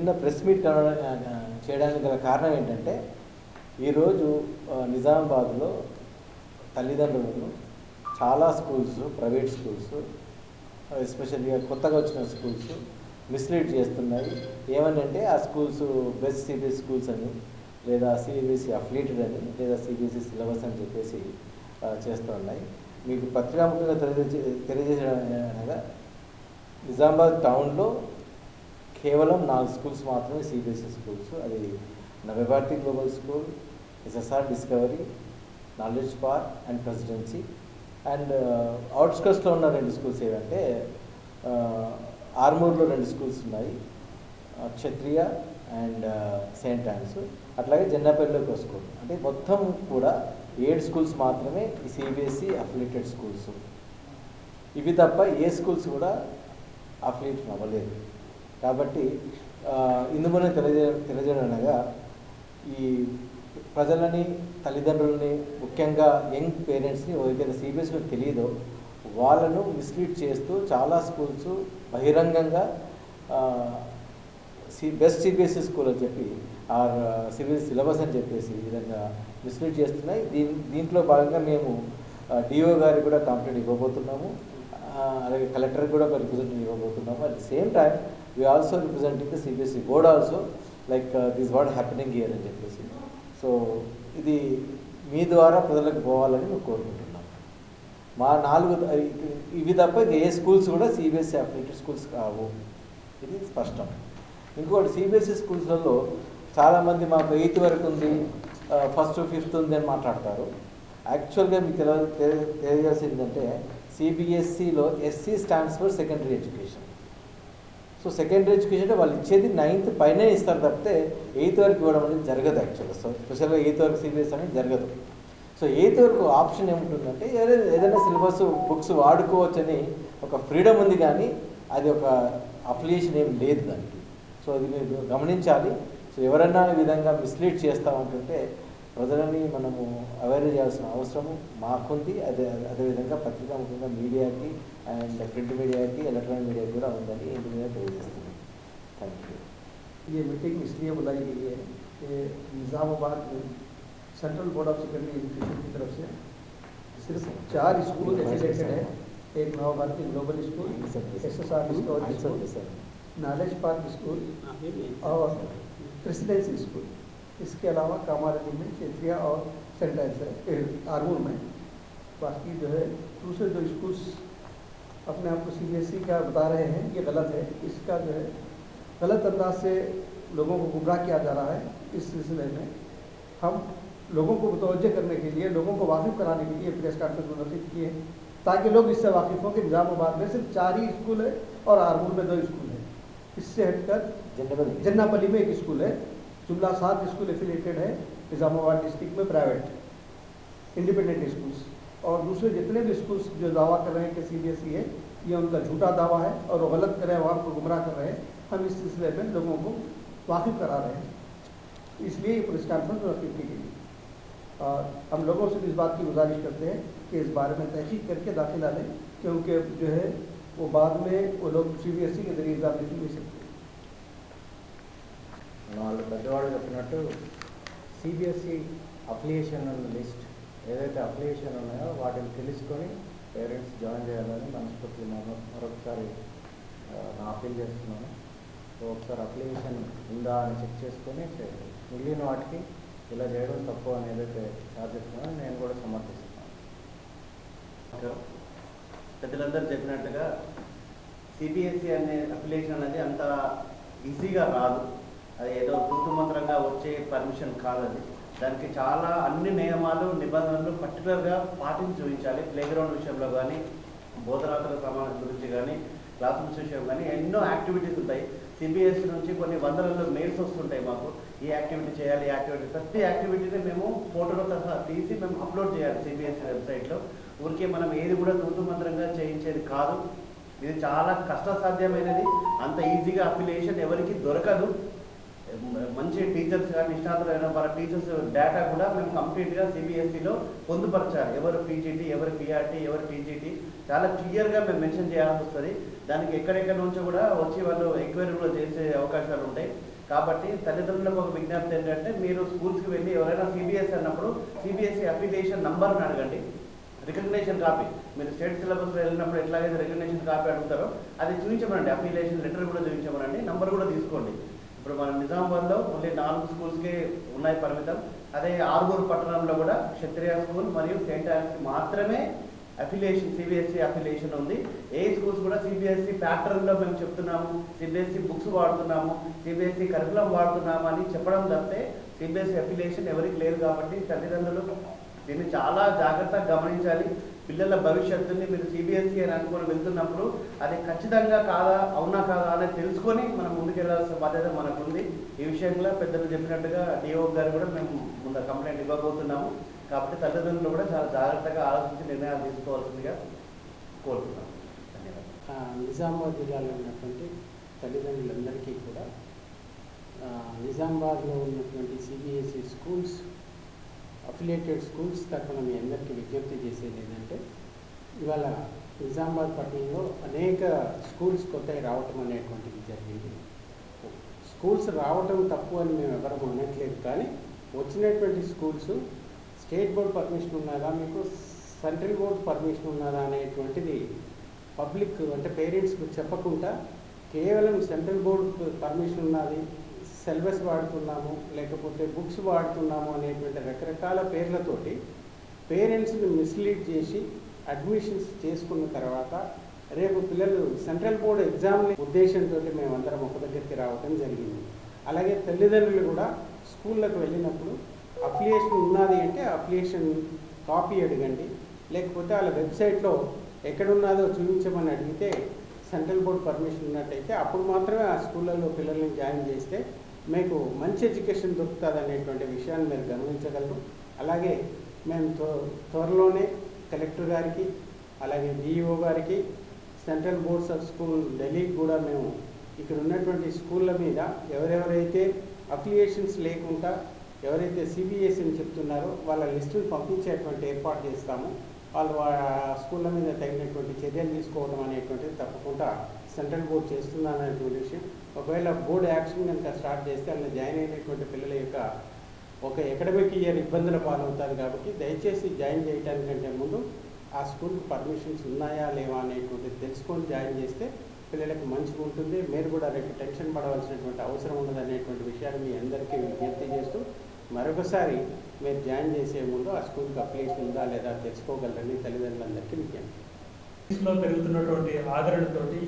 చిన్న press meet చేయడానికి గల కారణం ఏంటంటే ఈరోజు నిజామాబాద్లో తల్లిదండ్రులను చాలా స్కూల్స్ ప్రైవేట్ స్కూల్స్ ఎస్పెషల్గా కొత్తగా వచ్చిన స్కూల్స్ మిస్లీడ్ చేస్తున్నాయి. ఏమనంటే ఆ స్కూల్స్ బెస్ట్ సిబిఎస్ స్కూల్స్ అని లేదా సిబిఎస్ఈ అఫిలియేటెడ్ అని లేదా సిబిఎస్ఈ సిలబస్ అని చెప్పేసి చేస్తూ ఉన్నాయి. మీకు పత్రికాముఖంగా తెలియజే తెలియజేయడం నిజామాబాద్ టౌన్లో కేవలం నాలుగు స్కూల్స్ మాత్రమే సిబిఎస్ఈ స్కూల్స్. అది Navabharati global school SSR discovery knowledge park and presidency. And uh, అవుట్స్కట్స్లో ఉన్న రెండు స్కూల్స్ ఏవంటే uh, ఆర్మూర్లో రెండు స్కూల్స్ ఉన్నాయి. Uh, Kshatriya and Saint Ann's అట్లాగే జెండాపల్లిలోకి ఒక స్కూల్. అంటే మొత్తం కూడా ఏడు స్కూల్స్ మాత్రమే ఈ సిబిఎస్ఈ అఫిలేటెడ్ స్కూల్స్. ఇవి తప్ప ఏ స్కూల్స్ కూడా అఫిలేట్ అవ్వలేదు. కాబట్టి ఇందుమని ఇందుమూలన తెలియజే తెలియజేయడం అనగా ఈ ప్రజలని తల్లిదండ్రులని ముఖ్యంగా యంగ్ పేరెంట్స్ని ఏదైతే సిబిఎస్ఈలో తెలియదో వాళ్ళను మిస్లీడ్ చేస్తూ చాలా స్కూల్స్ బహిరంగంగా సి బెస్ట్ సిబిఎస్ఈ స్కూల్ అని చెప్పి ఆర్ సిబిఎస్ సిలబస్ అని చెప్పేసి ఈ విధంగా మిస్లీడ్ చేస్తున్నాయి. దీని దీంట్లో భాగంగా మేము డిఓ గారికి కూడా కంప్లైంట్ ఇవ్వబోతున్నాము. అలాగే కలెక్టర్ కూడా ఒక representative ఇవ్వబోతున్నాము at the same time we also representing the CBSE board also like this what happening year అని చెప్పేసి. సో ఇది మీ ద్వారా ప్రజలకు పోవాలని మేము కోరుకుంటున్నాం. మా నాలుగు ఇవి తప్ప ఏ స్కూల్స్ కూడా సిబిఎస్ఈ అఫిలియేటెడ్ స్కూల్స్ కావు. ఇది స్పష్టం. ఇంకోటి సిబిఎస్ఈ స్కూల్స్లలో చాలామంది మాకు ఎయిత్ వరకు ఉంది ఫస్ట్ ఫిఫ్త్ ఉంది అని మాట్లాడతారు. యాక్చువల్గా మీకు తెల సిబిఎస్సిలో SE stands for secondary education so secondary education అంటే వాళ్ళు ఇచ్చేది నైన్త్ పైనే ఇస్తారు తప్పితే ఎయిత్ వరకు ఇవ్వడం అనేది జరగదు యాక్చువల్గా సో స్పెషల్గా ఎయిత్ వరకు సిబిఎస్ అనేది జరగదు. సో ఎయిత్ వరకు ఆప్షన్ ఏముంటుందంటే ఏదైనా ఏదైనా సిలబస్ బుక్స్ వాడుకోవచ్చని ఒక ఫ్రీడమ్ ఉంది కానీ అది ఒక అఫిలియేషన్ ఏం లేదు దానికి. సో అది మీరు గమనించాలి. సో ఎవరైనా విధంగా మిస్లీడ్ చేస్తామంటుంటే ప్రజలని మనము అవేర్ చేయాల్సిన అవసరము మాకుంది అదే అదేవిధంగా పత్రికా ముఖ్యంగా మీడియాకి అండ్ ప్రింట్ మీడియాకి ఎలక్ట్రానిక్ మీడియాకి కూడా ఉందని ఇంటి మీద తెలియజేస్తుంది థ్యాంక్ యూ ये मीटिंग इसलिए बुलाई गई है कि निज़ामाबाद में Central Board of Secondary Education की तरफ से सिर्फ चार स्कूल एफिलेटेड है एक Nav Bharati Global School S S R Discovery School Knowledge Park School और प्रेसिडेंसी स्कूल इसके अलावा कामारेडी में चेतिया और सेंटाइज आरमूर में। बाकी जो है दूसरे जो स्कूल्स अपने आप को सीबीएसई का बता रहे हैं ये गलत है। इसका जो है गलत अंदाज से लोगों को गुमराह किया जा रहा है इस सिलसिले में। हम लोगों को मुतवजह करने के लिए लोगों को वाकिफ कराने के लिए प्रेस कॉन्फ्रेंस मुनसिब किए ताकि लोग इससे वाकिफ हों कि निज़ामाबाद में सिर्फ़ चार ही स्कूल है और आरमूर में दो स्कूल है। इससे हटकर जन्नापली में एक स्कूल है। जुमला सात स्कूल एफिलेटेड है निज़ामाबाद डिस्ट्रिक्ट में प्राइवेट इंडिपेंडेंट स्कूल्स और दूसरे जितने भी स्कूल्स जो दावा कर रहे हैं कि सीबीएसई है, ये उनका झूठा दावा है और वो गलत कर रहे हैं आवाम को गुमराह कर रहे हैं। हम इस सिलसिले में लोगों को वाकिफ करा रहे हैं। इसलिए ये प्रेस कॉन्फ्रेंस मुनद की गई हम लोगों से इस बात की गुजारिश करते हैं कि इस बारे में तहकीक करके दाखिला लें, क्योंकि जो है, वो बाद में वो लोग सी बी एस ई के ज़रिए एग्ज़ाम नहीं ले सकते। వాళ్ళు పెద్దవాళ్ళు చెప్పినట్టు సిబిఎస్ఈ అప్లికేషన్ లిస్ట్ ఏదైతే అప్లికేషన్ ఉన్నాయో వాటిని తెలుసుకొని పేరెంట్స్ జాయిన్ చేయాలని మనస్ఫూర్తి మరో మరొకసారి నా అప్పీల్ చేస్తున్నాను. సో ఒకసారి అప్లికేషన్ ఉందా అని చెక్ చేసుకొని చేయండి. మిగిలిన వాటికి ఇలా చేయడం తప్పు అని ఏదైతే సాధిస్తున్నానో నేను కూడా సమర్థిస్తున్నాను. పెద్దలందరూ చెప్పినట్టుగా సిబిఎస్ఈ అనే అప్లికేషన్ అనేది అంత ఈజీగా రాదు. అది ఏదో మంత్రంగా వచ్చే పర్మిషన్ కాదండి. దానికి చాలా అన్ని నియమాలు నిబంధనలు పర్టికులర్గా పాటించి చూపించాలి. ప్లే గ్రౌండ్ విషయంలో కానీ బోధనాతల సమానం గురించి కానీ క్లాస్ రూమ్స్ విషయం కానీ ఎన్నో యాక్టివిటీస్ ఉంటాయి. సిబిఎస్ఈ నుంచి కొన్ని వందలలో మెయిల్స్ వస్తుంటాయి మాకు. ఈ యాక్టివిటీ చేయాలి ఈ యాక్టివిటీ ప్రతి యాక్టివిటీని మేము ఫోటోలో సహా తీసి మేము అప్లోడ్ చేయాలి సిబిఎస్ఈ వెబ్సైట్లో ఊరికే మనం ఏది కూడా మంత్రంగా చేయించేది కాదు. ఇది చాలా కష్టసాధ్యమైనది. అంత ఈజీగా అఫిలియేషన్ ఎవరికి దొరకదు. మంచి టీచర్స్ కానీ నిష్ణాతులైన వాళ్ళ టీచర్స్ డేటా కూడా మేము కంప్లీట్గా సిబిఎస్ఈలో పొందుపరచాలి. ఎవరు పీజీటీ ఎవరు పిఆర్టీ ఎవరు టీజీటీ చాలా క్లియర్గా మేము మెన్షన్ చేయాల్సి వస్తుంది. దానికి ఎక్కడెక్కడ నుంచో కూడా వచ్చి వాళ్ళు ఎంక్వైరీ కూడా చేసే అవకాశాలు ఉంటాయి. కాబట్టి తల్లిదండ్రులకు ఒక విజ్ఞప్తి ఏంటంటే మీరు స్కూల్స్కి వెళ్ళి ఎవరైనా సిబిఎస్ఈ అన్నప్పుడు సిబిఎస్ఈ అప్లికేషన్ నంబర్ని అడగండి. రికగ్నేషన్ కాపీ మీరు స్టేట్ సిలబస్లో వెళ్ళినప్పుడు ఎట్లాగైతే రికగ్నేషన్ కాపీ అడుగుతారో అది చూపించమనండి. అప్లికేషన్ లెటర్ కూడా చూపించమనండి. నంబర్ కూడా తీసుకోండి. ఇప్పుడు మన నిజామాబాద్లో ఓన్లీ నాలుగు స్కూల్స్కే ఉన్నాయి పరిమితం. అదే ఆరుగురు పట్టణంలో కూడా క్షత్రియ స్కూల్ మరియు సెయింట్ ఆన్స్కి మాత్రమే అఫిలియేషన్ సిబిఎస్ఈ అఫిలియేషన్ ఉంది. ఏ స్కూల్స్ కూడా సిబిఎస్ఈ ప్యాటర్న్లో మేము చెప్తున్నాము సిబిఎస్ఈ బుక్స్ వాడుతున్నాము సిబిఎస్ఈ కరికులం వాడుతున్నాము అని చెప్పడం తప్పితే సిబిఎస్ఈ అఫిలియేషన్ ఎవరికి లేదు కాబట్టి తల్లిదండ్రులు దీన్ని చాలా జాగ్రత్తగా గమనించాలి. పిల్లల భవిష్యత్తుని మీరు సిబిఎస్ఈ అని అనుకుని వెళ్తున్నప్పుడు అది ఖచ్చితంగా కాదా అవునా కాదా అనేది తెలుసుకొని మనం ముందుకెళ్ళాల్సిన బాధ్యత మనకు ఉంది ఈ విషయంలో పెద్దలు చెప్పినట్టుగా డిఓ గారు కూడా మేము ముందు కంప్లైంట్ ఇవ్వబోతున్నాము. కాబట్టి తల్లిదండ్రులు కూడా చాలా జాగ్రత్తగా ఆలోచించి నిర్ణయాలు తీసుకోవాల్సిందిగా కోరుతున్నాము. ధన్యవాదాలు నిజామాబాద్ జిల్లాలో ఉన్నటువంటి తల్లిదండ్రులందరికీ కూడా నిజామాబాద్లో ఉన్నటువంటి సిబిఎస్ఈ స్కూల్స్ అఫిలియేటెడ్ స్కూల్స్ తరఫున మీ అందరికీ విజ్ఞప్తి చేసేది ఏంటంటే ఇవాళ నిజామాబాద్ పట్టణంలో అనేక స్కూల్స్ కొత్తవి రావటం అనేటువంటిది జరిగింది. స్కూల్స్ రావటం తప్పు అని మేము ఎవరూ అనట్లేదు కానీ వచ్చినటువంటి స్కూల్స్ స్టేట్ బోర్డ్ పర్మిషన్ ఉన్నదా మీకు సెంట్రల్ బోర్డ్ పర్మిషన్ ఉన్నదా అనేటువంటిది పబ్లిక్ అంటే పేరెంట్స్కి చెప్పకుండా కేవలం సెంట్రల్ బోర్డ్ పర్మిషన్ ఉన్నది సిలబస్ వాడుతున్నాము లేకపోతే బుక్స్ వాడుతున్నాము అనేటువంటి రకరకాల పేర్లతోటి పేరెంట్స్ని మిస్లీడ్ చేసి అడ్మిషన్స్ చేసుకున్న తర్వాత రేపు పిల్లలు సెంట్రల్ బోర్డ్ ఎగ్జామ్ ఉద్దేశంతో మేమందరం ఒక దగ్గరికి రావడం జరిగింది. అలాగే తల్లిదండ్రులు కూడా స్కూళ్ళకు వెళ్ళినప్పుడు అప్లికేషన్ ఉన్నది అంటే అప్లికేషన్ కాపీ అడగండి లేకపోతే వాళ్ళ వెబ్సైట్లో ఎక్కడున్నదో చూపించమని అడిగితే సెంట్రల్ బోర్డ్ పర్మిషన్ ఉన్నట్టయితే అప్పుడు మాత్రమే ఆ స్కూళ్ళల్లో పిల్లల్ని జాయిన్ చేస్తే మీకు మంచి ఎడ్యుకేషన్ దొరుకుతుంది అనేటువంటి విషయాన్ని మీరు గమనించగలరు. అలాగే మేము త్వరలోనే కలెక్టర్ గారికి అలాగే డిఈఓ గారికి సెంట్రల్ బోర్డ్స్ ఆఫ్ స్కూల్ ఢిల్లీకి కూడా మేము ఇక్కడ ఉన్నటువంటి స్కూళ్ళ మీద ఎవరెవరైతే అఫిలియేషన్స్ లేకుండా ఎవరైతే సిబిఎస్ అని చెప్తున్నారో వాళ్ళ లిస్టును పంపించేటువంటి ఏర్పాటు చేస్తాము. వాళ్ళు వా- స్కూళ్ళ మీద తగినటువంటి చర్యలు తీసుకోవడం అనేటువంటిది తప్పకుండా సెంట్రల్ బోర్డ్ చేస్తుందనేటువంటి విషయం. ఒకవేళ బోర్డు యాక్షన్ కనుక స్టార్ట్ చేస్తే అందులో జాయిన్ అయినటువంటి పిల్లల యొక్క ఒక అకాడమిక్ ఇయర్ ఇబ్బందుల పాలవుతారు కాబట్టి దయచేసి జాయిన్ చేయడానికంటే ముందు ఆ స్కూల్కి పర్మిషన్స్ ఉన్నాయా లేవా అనేటువంటిది తెలుసుకొని జాయిన్ చేస్తే పిల్లలకు మంచిగా ఉంటుంది. మీరు కూడా రేపు టెన్షన్ పడవలసినటువంటి అవసరం ఉండదు అనేటువంటి విషయాన్ని మీ అందరికీ విజ్ఞప్తి చేస్తూ మరొకసారి మీరు జాయిన్ చేసే ముందు ఆ స్కూల్కి అప్లికేషన్ ఉందా లేదా తెలుసుకోగలరని తల్లిదండ్రులందరికీ విజ్ఞప్తి. పెరుగుతున్నటువంటి ఆదరణతోటి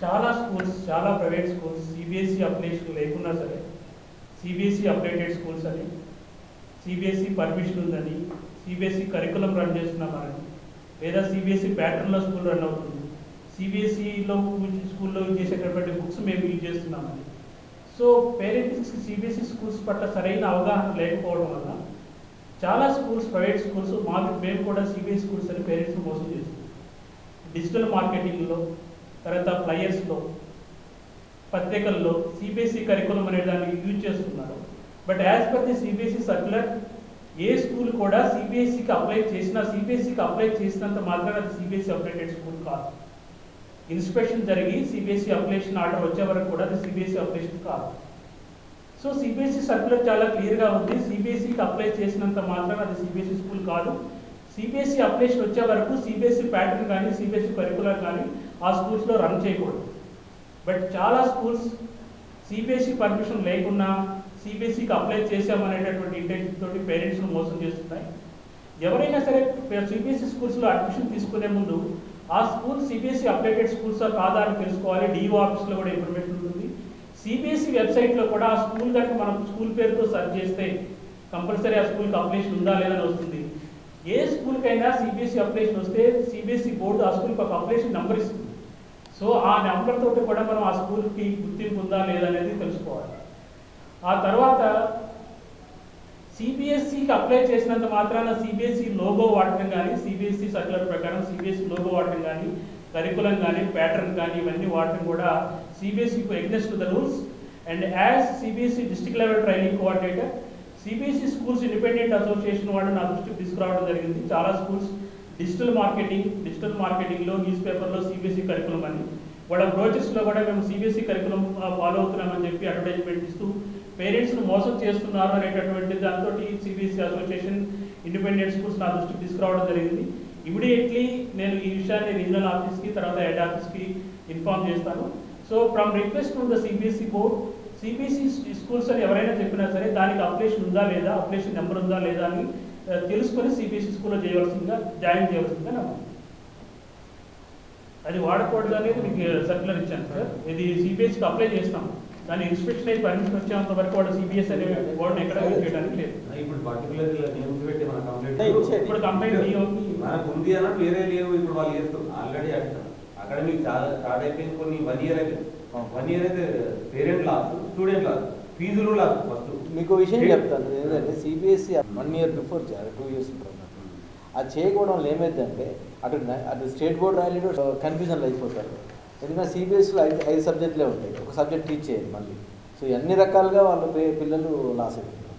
చాలా స్కూల్స్ చాలా ప్రైవేట్ స్కూల్స్ సిబిఎస్ఈ అప్లికేషన్ లేకున్నా సరే సిబిఎస్ఈ అప్డేటెడ్ స్కూల్స్ అని సిబిఎస్ఈ పర్మిషన్ ఉందని సిబిఎస్ఈ కరికులం రన్ చేస్తున్నామని లేదా సిబిఎస్ఈ ప్యాటర్న్లో స్కూల్ రన్ అవుతుంది. సిబిఎస్ఈలో స్కూల్లో యూజ్ చేసేటటువంటి బుక్స్ మేము యూజ్ చేస్తున్నామని సో పేరెంట్స్ సిబిఎస్ఈ స్కూల్స్ పట్ల సరైన అవగాహన లేకపోవడం వల్ల చాలా స్కూల్స్ ప్రైవేట్ స్కూల్స్ మాకు మేము కూడా సిబిఎస్ స్కూల్స్ అని పేరెంట్స్ మోసం చేస్తున్నాం. డిజిటల్ మార్కెటింగ్లో తర్వాత ఫ్లయర్స్లో పత్రికల్లో సిబిఎస్ఈ కరికులం అనే దాన్ని యూజ్ చేస్తున్నారు but as per the CBSE circular A school కూడా సిబిఎస్ఈకి అప్లై చేసినా సిబిఎస్ఈకి అప్లై చేసినంత మాత్రమే అది సిబిఎస్ఈ అప్డేటెడ్ స్కూల్ కాదు ఇన్స్పెక్షన్ జరిగి సిబిఎస్ఈ అప్లికేషన్ ఆర్డర్ వచ్చే వరకు కూడా అది సిబిఎస్ఈ అప్లికేషన్ కాదు సో సిబిఎస్ఈ సర్క్యులర్ చాలా క్లియర్గా ఉంది సిబిఎస్ఈకి అప్లై చేసినంత మాత్రమే అది సిబిఎస్ఈ స్కూల్ కాదు సిబిఎస్ఈ అప్లికేషన్ వచ్చే వరకు సిబిఎస్ఈ ప్యాటర్న్ కానీ సిబిఎస్ఈ కరికులర్ కానీ ఆ స్కూల్స్లో రన్ చేయకూడదు. బట్ చాలా స్కూల్స్ సిబిఎస్ఈ పర్మిషన్ లేకున్నా సిబిఎస్ఈకి అప్లై చేసామనేటటువంటి ఇంటెన్షన్ తోటి పేరెంట్స్ను మోసం చేస్తున్నాయి. ఎవరైనా సరే సిబిఎస్ఈ స్కూల్స్లో అడ్మిషన్ తీసుకునే ముందు ఆ స్కూల్ సిబిఎస్ఈ అప్డేటెడ్ స్కూల్సా కాదా అని తెలుసుకోవాలి. డిఓ ఆఫీస్లో కూడా ఇన్ఫర్మేషన్ ఉంటుంది. సిబిఎస్ఈ వెబ్సైట్లో కూడా ఆ స్కూల్ కనుక మనం స్కూల్ పేరుతో సర్చ్ చేస్తే కంపల్సరీ ఆ స్కూల్కి అప్లికేషన్ ఉందా లేదని వస్తుంది. ఏ స్కూల్కైనా సిబిఎస్ఈ అప్లికేషన్ వస్తే సిబిఎస్ఈ బోర్డు ఆ స్కూల్కి ఒక అప్లికేషన్ నెంబర్ ఇస్తుంది. సో ఆ నెంబర్ తోటి కూడా మనం ఆ స్కూల్కి గుర్తింపు ఉందా లేదా అనేది తెలుసుకోవాలి. ఆ తర్వాత సిబిఎస్ఈకి అప్లై చేసినంత మాత్రాన సిబిఎస్ఈ లోగో వాడటం కానీ సిబిఎస్ఈ సర్క్యులర్ ప్రకారం సిబిఎస్ఈ లోగో వాడటం కానీ కరికులం కానీ ప్యాటర్న్ కానీ ఇవన్నీ వాడటం కూడా సిబిఎస్ఈకు against the rules and as CBSE district level training coordinator CBSE schools independent association వాళ్ళు నా దృష్టికి తీసుకురావడం జరిగింది. చాలా స్కూల్స్ డిజిటల్ మార్కెటింగ్ డిజిటల్ మార్కెటింగ్లో న్యూస్ పేపర్లో సిబిఎస్ఈ కరికులం అని. వాళ్ళ బ్రోచెస్లో కూడా మేము సిబిఎస్ఈ కరికులం ఫాలో అవుతున్నామని చెప్పి అడ్వర్టైజ్మెంట్ ఇస్తూ పేరెంట్స్ను మోసం చేస్తున్నారు అనేటటువంటి దాంతో సిబిఎస్ఈ అసోసియేషన్ ఇండిపెండెంట్ స్కూల్స్ నా దృష్టికి తీసుకురావడం జరిగింది. ఇమీడియట్లీ నేను ఈ విషయాన్ని రీజనల్ ఆఫీస్కి తర్వాత హెడ్ ఆఫీస్కి ఇన్ఫార్మ్ చేస్తాను. So from request from the CBSE board CBSE schools అని ఎవరైనా చెప్పినా సరే దానికి అప్లికేషన్ ఉందా లేదా అప్లికేషన్ నెంబర్ ఉందా లేదా అని తెలుసుకొని సిబిఎస్ఈ స్కూల్లో చేయవలసిందిగా జాయిన్ చేయవలసిందిగా నా. అది వాడకూడదు అనేది మీకు సర్క్యులర్ ఇచ్చాను సార్. ఇది సిబిఎస్ఈకి అప్లై చేస్తాం. దాని ఇన్స్పెక్షన్ అయితే పర్మిషన్ వచ్చేంత వరకు వాడు సిబిఎస్ అనే బోర్డుని ఎక్కడ చేయడానికి లేదు. ఇప్పుడు పర్టికులర్ న్యూస్ పెట్టి మన కంప్లైంట్ ఇప్పుడు కంప్లైంట్ మనకు ఉంది అన్నట్టు వేరే లేవు. ఇప్పుడు వాళ్ళు చేస్తారు ఆల్రెడీ అకాడమిక్ చాలా స్టార్ట్ అయిపోయింది. కొన్ని వన్ ఇయర్ అయితే వన్ ఇయర్ అయితే పేరెంట్ లాస్ స్టూడెంట్ లాస్ ఫీజులు లాస్ ఫస్ట్ మీకు విషయం చెప్తాను ఏంటంటే CBSE one year before two years ఉంటుంది అది చేయకపోవడం వల్ల ఏమైందంటే అటు అటు స్టేట్ బోర్డ్ రాయలేడు కన్ఫ్యూజన్లో అయిపోతారు. ఎందుకంటే సిబిఎస్ఈలో ఐదు ఐదు సబ్జెక్టులే ఉంటాయి. ఒక సబ్జెక్ట్ టీచ్ చేయాలి మళ్ళీ. సో అన్ని రకాలుగా వాళ్ళు పిల్లలు లాస్ అయిపోతారు.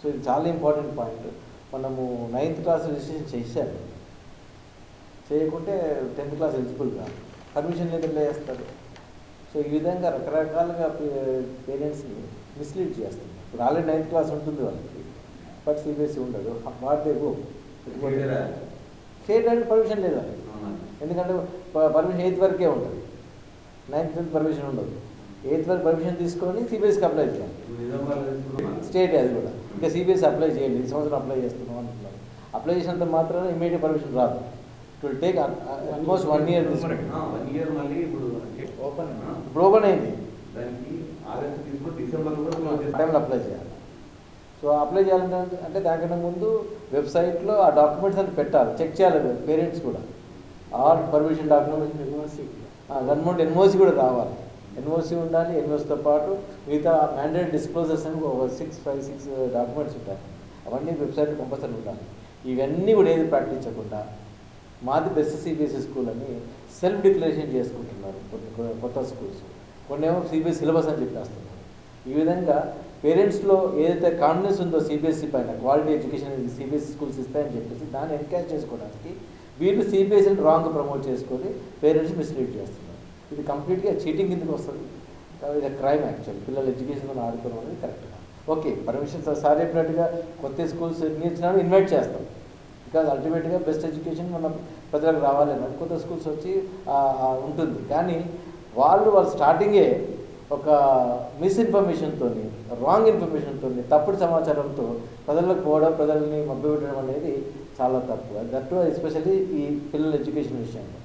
సో ఇది చాలా ఇంపార్టెంట్ పాయింట్ మనము నైన్త్ క్లాస్ రిజిస్ట్రేషన్ చేశారు చేయకుంటే టెన్త్ క్లాస్ ఎలిజిబుల్ కాదు. పర్మిషన్ లెటర్లో వేస్తారు సో ఈ విధంగా రకరకాలుగా పేరెంట్స్ని మిస్లీడ్ చేస్తుంది. ఇప్పుడు ఆల్రెడీ నైన్త్ క్లాస్ ఉంటుంది వాళ్ళకి. బట్ సిబిఎస్ఈ ఉండదు. వాడితే గో. చేయడానికి పర్మిషన్ లేదు వాళ్ళకి. ఎందుకంటే పర్మిషన్ ఎయిత్ వరకే ఉంటుంది. నైన్త్ టెన్త్ పర్మిషన్ ఉండదు. ఎయిత్ వరకు పర్మిషన్ తీసుకొని సిబిఎస్కి అప్లై చేయాలి. స్టేట్ అది కూడా. ఇంకా సిబిఎస్ అప్లై చేయండి. ఈ సంవత్సరం అప్లై చేస్తున్నాం అంటున్నారు. అప్లై చేసినంత మాత్రాన ఇమీడియట్ పర్మిషన్ రాదు. Will take almost one year one year మళ్ళీ ఇప్పుడు ఓపెన్ ఇప్పుడు ఓపెన్ అయింది. దానికి ఆగస్ట్ తీసుకుని డిసెంబర్ టైంలో అప్లై చేయాలి. సో అప్లై చేయాలంటే అంటే దానికన్నా ముందు వెబ్సైట్లో ఆ డాక్యుమెంట్స్ అని పెట్టాలి. చెక్ చేయాలి పేరెంట్స్ కూడా. All permission documents university government NOC కూడా రావాలి. ఎన్ఓసి ఉండాలి ఎన్ఓసితో పాటు మిగతా మ్యాండేట్ డిస్క్లోజర్స్ అని ఒక సిక్స్ ఫైవ్ సిక్స్ డాక్యుమెంట్స్ ఉంటాయి. అవన్నీ వెబ్సైట్ కంపల్సరీ ఉండాలి. ఇవన్నీ కూడా ఏది పాటించకుండా మాది బెస్ట్ సిబిఎస్ఈ స్కూల్ అని సెల్ఫ్ డిక్లరేషన్ చేసుకుంటున్నారు కొన్ని కొత్త స్కూల్స్ కొన్ని ఏమో సిబిఎస్ సిలబస్ అని చెప్పేస్తున్నారు. ఈ విధంగా పేరెంట్స్లో ఏదైతే కాన్ఫిడెన్స్ ఉందో సిబిఎస్ఈ పైన క్వాలిటీ ఎడ్యుకేషన్ సిబిఎస్ఈ స్కూల్స్ ఇస్తాయని చెప్పేసి దాన్ని ఎన్కరేజ్ చేసుకోవడానికి వీళ్ళు సిబిఎస్ఈని రాంగ్ ప్రమోట్ చేసుకొని పేరెంట్స్ మిస్లీడ్ చేస్తున్నారు. ఇది కంప్లీట్గా చీటింగ్ కిందకి వస్తుంది. ఇది క్రైమ్ యాక్చువల్ పిల్లల ఎడ్యుకేషన్ ఆడుకోవడం అనేది కరెక్ట్గా ఓకే పర్మిషన్ సార్ చెప్పినట్టుగా కొత్త స్కూల్స్ ఎన్ని ఇన్వైట్ చేస్తాం. బికాజ్ అల్టిమేట్గా బెస్ట్ ఎడ్యుకేషన్ మన ప్రజలకు రావాలి అన్నది కొత్త స్కూల్స్ వచ్చి ఉంటుంది. కానీ వాళ్ళు వాళ్ళు స్టార్టింగే ఒక మిస్ఇన్ఫర్మేషన్తో రాంగ్ ఇన్ఫర్మేషన్తో తప్పుడు సమాచారంతో ప్రజలకు పోవడం ప్రజల్ని మభ్యపెట్టడం అనేది చాలా తప్పు. దట్ ఎస్పెషల్లీ ఈ పిల్లల ఎడ్యుకేషన్ విషయంలో.